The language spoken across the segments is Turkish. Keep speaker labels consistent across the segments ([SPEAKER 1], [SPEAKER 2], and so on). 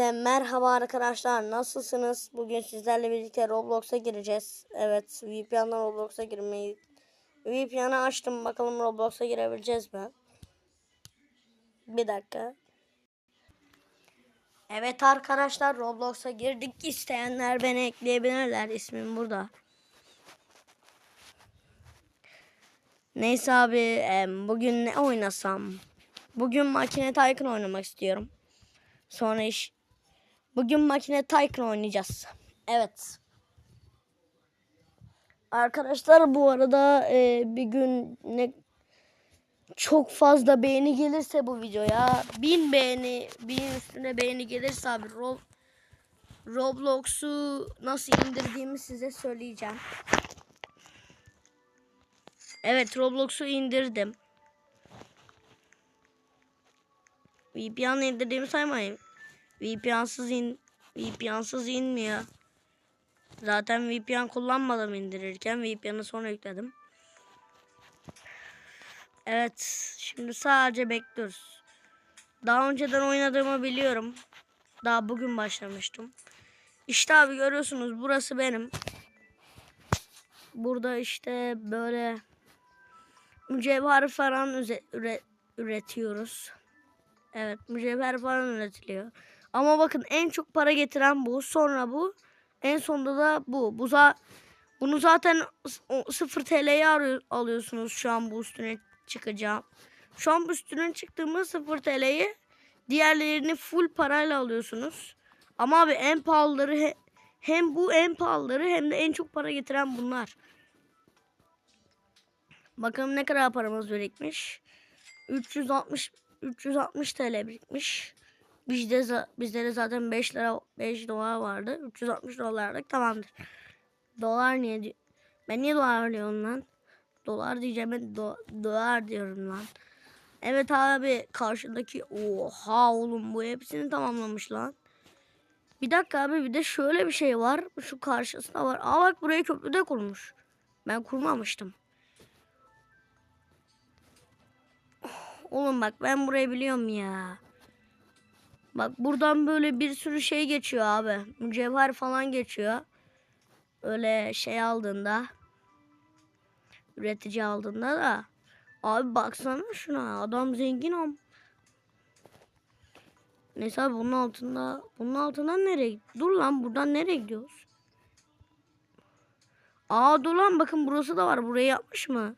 [SPEAKER 1] Hepinize merhaba arkadaşlar. Nasılsınız? Bugün sizlerle birlikte Roblox'a gireceğiz. Evet, VPN'den Roblox'a girmeyi VPN'ı açtım. Bakalım Roblox'a girebileceğiz mi? Bir dakika. Evet arkadaşlar Roblox'a girdik. İsteyenler beni ekleyebilirler. İsmim burada. Neyse abi bugün ne oynasam? Bugün makine Tycoon oynamak istiyorum. Sonra iş. Bugün makine Tycoon oynayacağız. Evet. Arkadaşlar bu arada e, bir gün ne çok fazla beğeni gelirse bu videoya bin beğeni bin üstüne beğeni gelirse abi Rob, Roblox'u nasıl indirdiğimi size söyleyeceğim. Evet Roblox'u indirdim. VPN indirdiğimi saymayın. VPN'sız in VPN'sız inmiyor. Zaten VPN kullanmadım indirirken VPN'ı sonra yükledim. Evet, şimdi sadece bekliyoruz. Daha önceden oynadığımı biliyorum. Daha bugün başlamıştım. İşte abi görüyorsunuz burası benim. Burada işte böyle mücevher falan üretiyoruz. Evet mücevher falan üretiliyor. Ama bakın en çok para getiren bu. Sonra bu. En sonunda da bu. Bu za bunu zaten s- o 0 TL'ye alıyorsunuz şu an bu üstüne çıkacağım. Şu an bu üstüne çıktığımız 0 TL'yi diğerlerini full parayla alıyorsunuz. Ama abi en pahalıları he- hem bu en pahalıları hem de en çok para getiren bunlar. Bakalım ne kadar paramız birikmiş. 360 360 TL birikmiş. Bizde bizde de zaten 5 lira 5 dolar vardı. 360 dolarlık tamamdır. Dolar niye di- Ben niye dolar diyorum lan? Dolar diyeceğim ben do- dolar diyorum lan. Evet abi karşıdaki oha oğlum bu hepsini tamamlamış lan. Bir dakika abi bir de şöyle bir şey var. Şu karşısında var. Aa bak buraya köprü de kurmuş. Ben kurmamıştım. Oğlum bak ben burayı biliyorum ya. Bak buradan böyle bir sürü şey geçiyor abi. Mücevher falan geçiyor. Öyle şey aldığında. Üretici aldığında da. Abi baksana şuna. Adam zengin am. Neyse abi bunun altında. Bunun altından nereye? Dur lan buradan nereye gidiyoruz? Aa dur lan bakın burası da var. Burayı yapmış mı?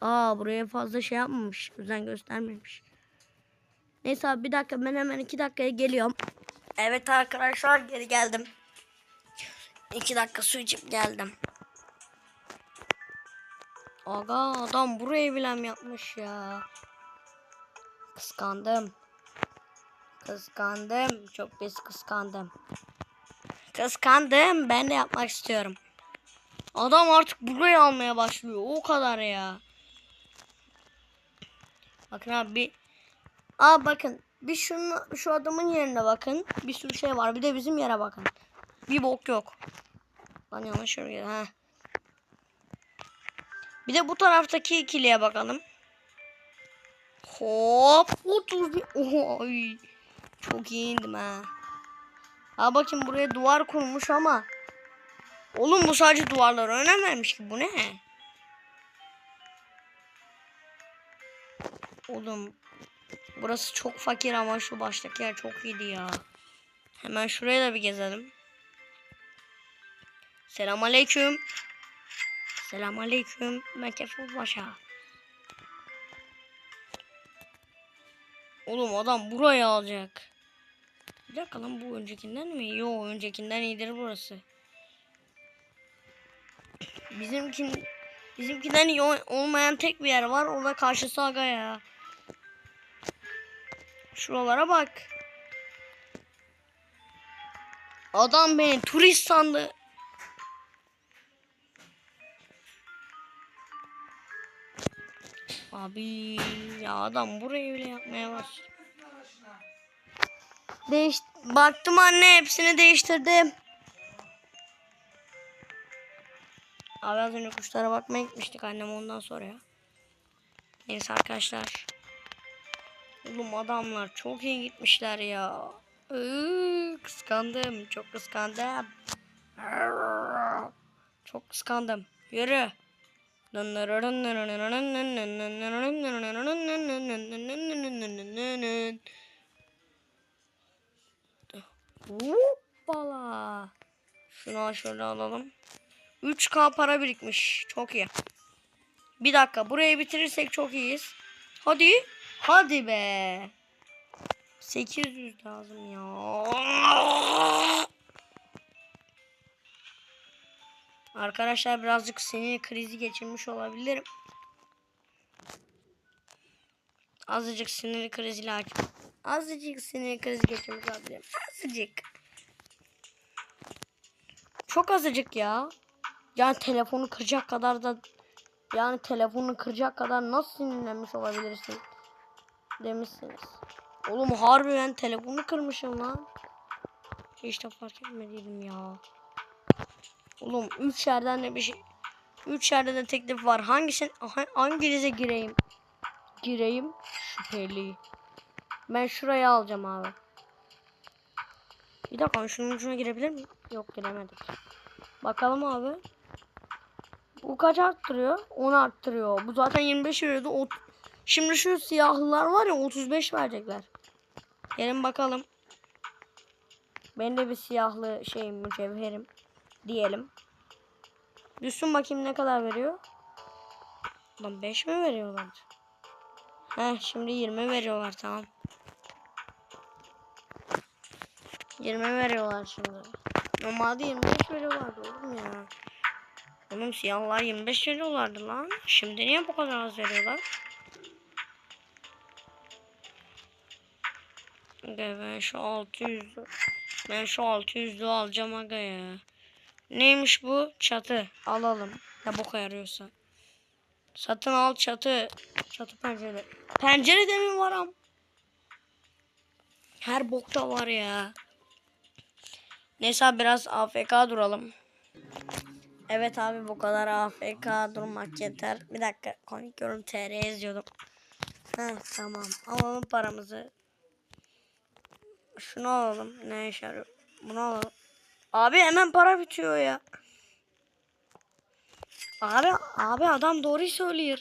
[SPEAKER 1] Aa buraya fazla şey yapmamış. Özen göstermemiş. Neyse abi bir dakika ben hemen iki dakikaya geliyorum. Evet arkadaşlar geri geldim. İki dakika su içip geldim. Aga adam burayı bilen yapmış ya. Kıskandım. Kıskandım. Çok pis kıskandım. Kıskandım. Ben de yapmak istiyorum. Adam artık burayı almaya başlıyor. O kadar ya. Bakın abi bir Aa bakın bir şunu, şu adamın yerine bakın. Bir sürü şey var. Bir de bizim yere bakın. Bir bok yok. Lan yanlış yere ha. Bir de bu taraftaki ikiliye bakalım. Hop 31. Oy. Çok iyi indim ha. Ha bakın buraya duvar kurmuş ama. Oğlum bu sadece duvarlara önem vermiş ki bu ne? Oğlum burası çok fakir ama şu baştaki yer çok iyiydi ya. Hemen şuraya da bir gezelim. Selamünaleyküm. Selamünaleyküm. Mekefur Paşa. Oğlum adam burayı alacak. Bir dakika lan bu öncekinden mi? Yo öncekinden iyidir burası. Bizimkin bizimkinden iyi ol- olmayan tek bir yer var. O da karşısı aga ya. Şuralara bak. Adam beni turist sandı. Abi ya adam burayı bile yapmaya var. Değiş baktım anne hepsini değiştirdim. Abi az önce kuşlara bakmaya gitmiştik annem ondan sonra ya. Neyse arkadaşlar. Oğlum adamlar çok iyi gitmişler ya. Iıı, kıskandım. Çok kıskandım. Çok kıskandım. Yürü. Hoppala. Şunu şöyle alalım. 3K para birikmiş. Çok iyi. Bir dakika. Burayı bitirirsek çok iyiyiz. Hadi. Hadi be. 800 lazım ya. Arkadaşlar birazcık sinir krizi geçirmiş olabilirim. Azıcık sinir kriziyle aç. Azıcık sinir krizi geçirmiş olabilirim. Azıcık. Çok azıcık ya. Yani telefonu kıracak kadar da yani telefonu kıracak kadar nasıl sinirlenmiş olabilirsin? Demişsiniz. Oğlum harbi ben telefonu kırmışım lan. Hiç de fark etmedim ya. Oğlum 3 yerden de bir şey 3 yerde de teklif var. Hangisini ha- hanginize gireyim? Gireyim şüpheli. Ben şuraya alacağım abi. Bir dakika şunun ucuna girebilir miyim? Yok giremedik. Bakalım abi. Bu kaç arttırıyor? 10 arttırıyor. Bu zaten 25 veriyordu. Şimdi şu siyahlılar var ya 35 verecekler. Gelin bakalım. Ben de bir siyahlı şey mücevherim diyelim. Düşsün bakayım ne kadar veriyor. Lan 5 mi veriyorlar? Heh şimdi 20 veriyorlar tamam. 20 veriyorlar şimdi. Normalde 25 veriyorlardı oğlum ya. Oğlum siyahlar 25 veriyorlardı lan. Şimdi niye bu kadar az veriyorlar? Aga ben şu 600 ben şu 600'lü alacağım aga ya. Neymiş bu? Çatı. Alalım. Ne boka yarıyorsa. Satın al çatı. Çatı pencere. Pencere de mi var am? Her bokta var ya. Neyse biraz AFK duralım. Evet abi bu kadar AFK durmak yeter. Bir dakika komik yorum TR yazıyordum. Heh tamam alalım paramızı. Şunu alalım. Ne işe? Bunu alalım. Abi hemen para bitiyor ya. Abi abi adam doğruyu söylüyor.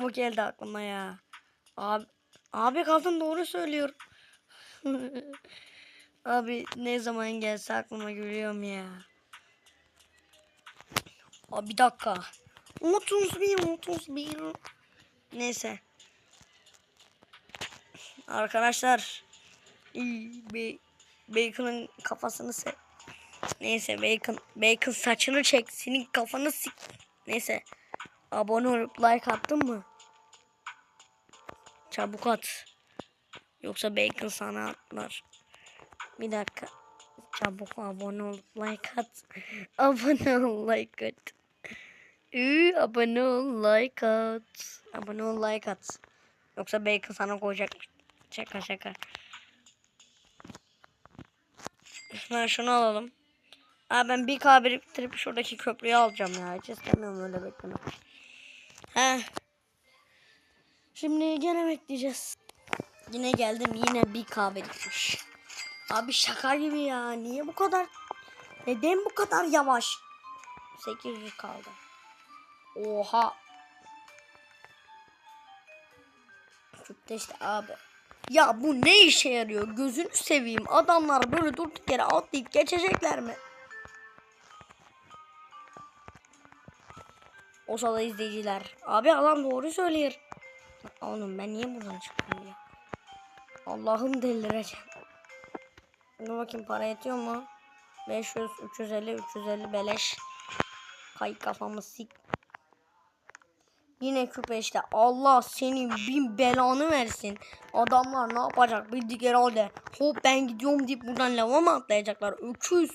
[SPEAKER 1] O geldi aklıma ya. Abi abi kadın doğru söylüyor. abi ne zaman gelse aklıma gülüyorum ya. Abi bir dakika. 31 31. Neyse. Arkadaşlar Be Bacon'ın kafasını se Neyse Bacon Bacon saçını çek senin kafanı sik Neyse abone olup like attın mı? Çabuk at. Yoksa Bacon sana atlar. Bir dakika. Çabuk abone olup like at. abone ol like at. Ü, abone ol like at. Abone ol like at. Yoksa Bacon sana koyacak. Şaka şaka. Şuna şunu alalım. Aa ben bir K biriktirip şuradaki köprüyü alacağım ya. Hiç istemiyorum öyle beklemek. He. Şimdi gene bekleyeceğiz. Yine geldim yine bir K birikmiş. Abi şaka gibi ya. Niye bu kadar? Neden bu kadar yavaş? 800 kaldı. Oha. Çıktı işte abi. Ya bu ne işe yarıyor? Gözünü seveyim. Adamlar böyle durduk yere atlayıp geçecekler mi? O sala izleyiciler. Abi adam doğru söylüyor. Oğlum ben niye buradan çıktım ya? Allah'ım delireceğim. Dur bakayım para yetiyor mu? 500, 350, 350 beleş. Kay kafamı sik. Yine küpe işte. Allah senin bin belanı versin. Adamlar ne yapacak bildik herhalde. Hop ben gidiyorum deyip buradan lava mı atlayacaklar? Öküz.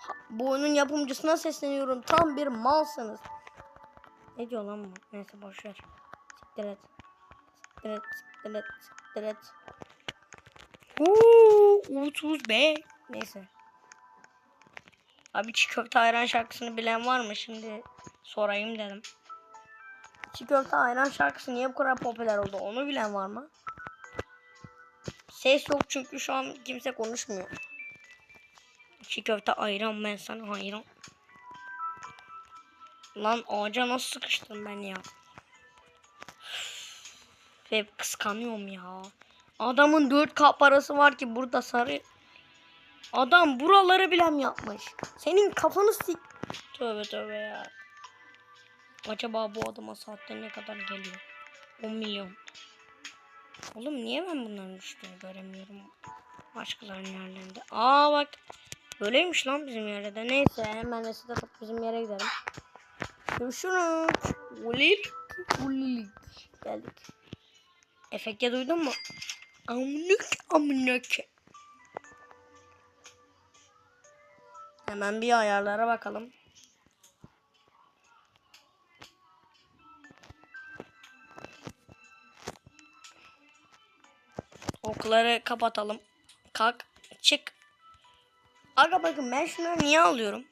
[SPEAKER 1] Ha, Bu oyunun yapımcısına sesleniyorum. Tam bir malsınız. Ne diyor lan bu? Neyse boşver. Siktir et. Siktir et. Siktir et. Siktir et. Uuu, 30 be. Neyse. Abi çiğ köfte ayran şarkısını bilen var mı? Şimdi sorayım dedim. Çiğ köfte ayran şarkısı niye bu kadar popüler oldu? Onu bilen var mı? Ses yok çünkü şu an kimse konuşmuyor. Çiğ köfte ayran ben sana ayran. Lan ağaca nasıl sıkıştım ben ya. Ve kıskanıyorum ya. Adamın 4K parası var ki burada sarı. Adam buraları bile yapmış? Senin kafanı sik. Tövbe tövbe ya. Acaba bu adama saatte ne kadar geliyor? 10 milyon. Oğlum niye ben bunların üstünü göremiyorum? Başkalarının yerlerinde. Aa bak. Böyleymiş lan bizim yerde de. Neyse hemen reset atıp bizim yere gidelim. Görüşürüz. Ulilik. Ulilik. Geldik. Efekte duydun mu? Amnük amnük. Hemen bir ayarlara bakalım. Okları kapatalım. Kalk. Çık. Aga bakın ben şunları niye alıyorum?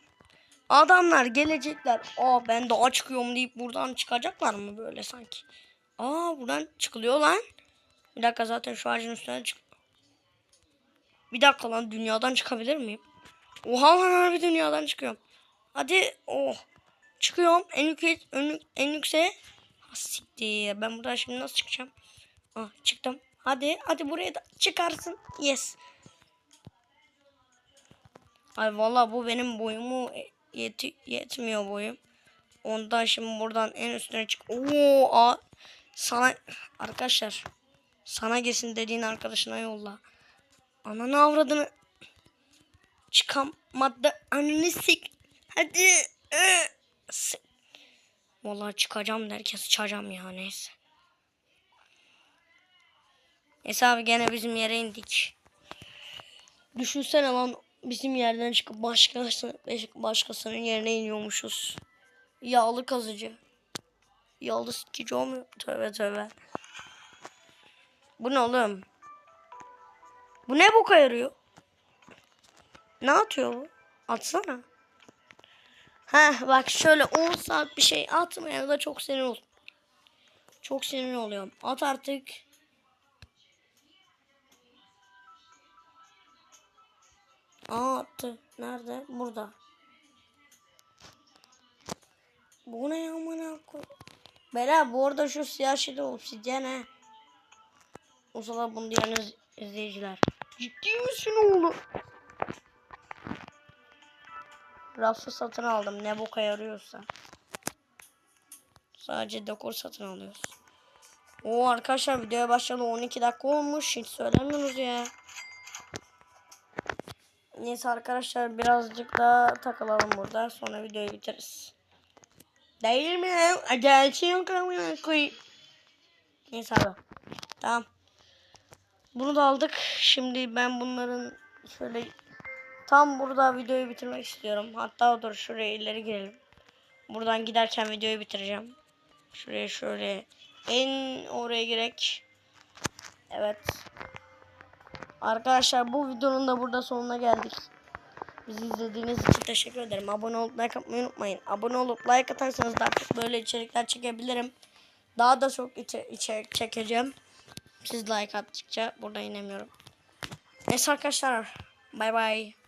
[SPEAKER 1] Adamlar gelecekler. Aa ben daha çıkıyorum deyip buradan çıkacaklar mı böyle sanki? Aa buradan çıkılıyor lan. Bir dakika zaten şu ağacın üstüne çık. Bir dakika lan dünyadan çıkabilir miyim? Oha lan harbi dünyadan çıkıyorum. Hadi oh. Çıkıyorum en yüksek en, en yükseğe. Siktir. Ben buradan şimdi nasıl çıkacağım? Ah çıktım. Hadi hadi buraya da çıkarsın. Yes. Ay vallahi bu benim boyumu yeti, yetmiyor boyum. Ondan şimdi buradan en üstüne çık. Oo, a, sana arkadaşlar sana gelsin dediğin arkadaşına yolla. Ananı avradını çıkamadı. Ananı sik. Hadi. Vallahi çıkacağım derken sıçacağım ya neyse. Neyse abi gene bizim yere indik. Düşünsene lan bizim yerden çıkıp başkası, başkasının yerine iniyormuşuz. Yağlı kazıcı. Yağlı sikici olmuyor. Tövbe tövbe. Bu ne oğlum? Bu ne boka yarıyor? Ne atıyor bu? Atsana. Heh bak şöyle 10 saat bir şey atmaya da çok sinir ol. Çok sinir oluyorum. At artık. Attı. Nerede? Burada. Bu ne ya amına. Bela bu arada şu siyah şey de obsidyen he. O zaman bunu diyen iz- izleyiciler. Ciddi misin oğlum? Rafı satın aldım ne boka yarıyorsa. Sadece dekor satın alıyoruz. Oo arkadaşlar videoya başladı 12 dakika olmuş hiç söylemiyorsunuz ya. Neyse arkadaşlar birazcık daha takılalım burada sonra videoyu bitiririz. Değil mi? Yok amına koyayım. Neyse abi. Tamam. Bunu da aldık. Şimdi ben bunların şöyle tam burada videoyu bitirmek istiyorum. Hatta dur şuraya ileri girelim. Buradan giderken videoyu bitireceğim. Şuraya şöyle en oraya girek. Evet. Arkadaşlar bu videonun da burada sonuna geldik. Bizi izlediğiniz için teşekkür ederim. Abone olup like atmayı unutmayın. Abone olup like atarsanız daha çok böyle içerikler çekebilirim. Daha da çok içe içerik çekeceğim. Siz like attıkça burada inemiyorum. Neyse arkadaşlar. Bay bay.